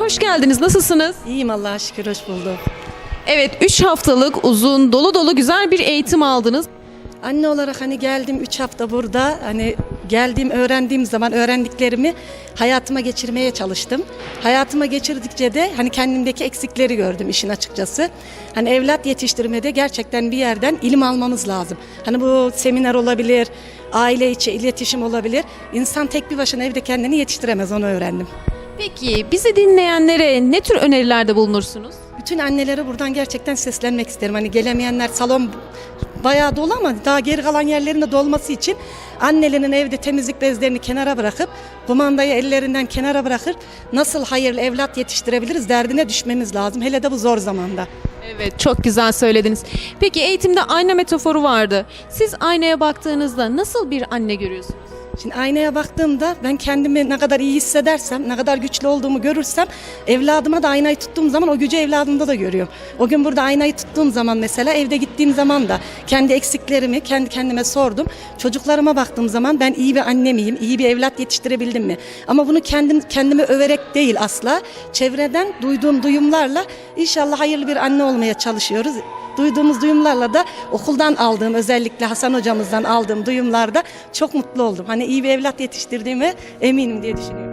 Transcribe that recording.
hoş geldiniz. Nasılsınız? İyiyim Allah'a şükür hoş bulduk. Evet 3 haftalık uzun dolu dolu güzel bir eğitim aldınız. Anne olarak hani geldim 3 hafta burada hani geldiğim öğrendiğim zaman öğrendiklerimi hayatıma geçirmeye çalıştım. Hayatıma geçirdikçe de hani kendimdeki eksikleri gördüm işin açıkçası. Hani evlat yetiştirmede gerçekten bir yerden ilim almamız lazım. Hani bu seminer olabilir, aile içi iletişim olabilir. İnsan tek bir başına evde kendini yetiştiremez onu öğrendim. Peki bizi dinleyenlere ne tür önerilerde bulunursunuz? Bütün annelere buradan gerçekten seslenmek isterim. Hani gelemeyenler salon bayağı dolu ama daha geri kalan yerlerin de dolması için annelerin evde temizlik bezlerini kenara bırakıp kumandayı ellerinden kenara bırakır nasıl hayırlı evlat yetiştirebiliriz derdine düşmemiz lazım. Hele de bu zor zamanda. Evet çok güzel söylediniz. Peki eğitimde ayna metaforu vardı. Siz aynaya baktığınızda nasıl bir anne görüyorsunuz? Şimdi aynaya baktığımda ben kendimi ne kadar iyi hissedersem, ne kadar güçlü olduğumu görürsem evladıma da aynayı tuttuğum zaman o gücü evladımda da görüyorum. O gün burada aynayı tuttuğum zaman mesela evde gittiğim zaman da kendi eksiklerimi kendi kendime sordum. Çocuklarıma baktığım zaman ben iyi bir anne miyim, iyi bir evlat yetiştirebildim mi? Ama bunu kendim kendimi överek değil asla. Çevreden duyduğum duyumlarla inşallah hayırlı bir anne olmaya çalışıyoruz. Duyduğumuz duyumlarla da okuldan aldığım özellikle Hasan hocamızdan aldığım duyumlarda çok mutlu oldum. Hani iyi bir evlat yetiştirdiğime eminim diye düşünüyorum.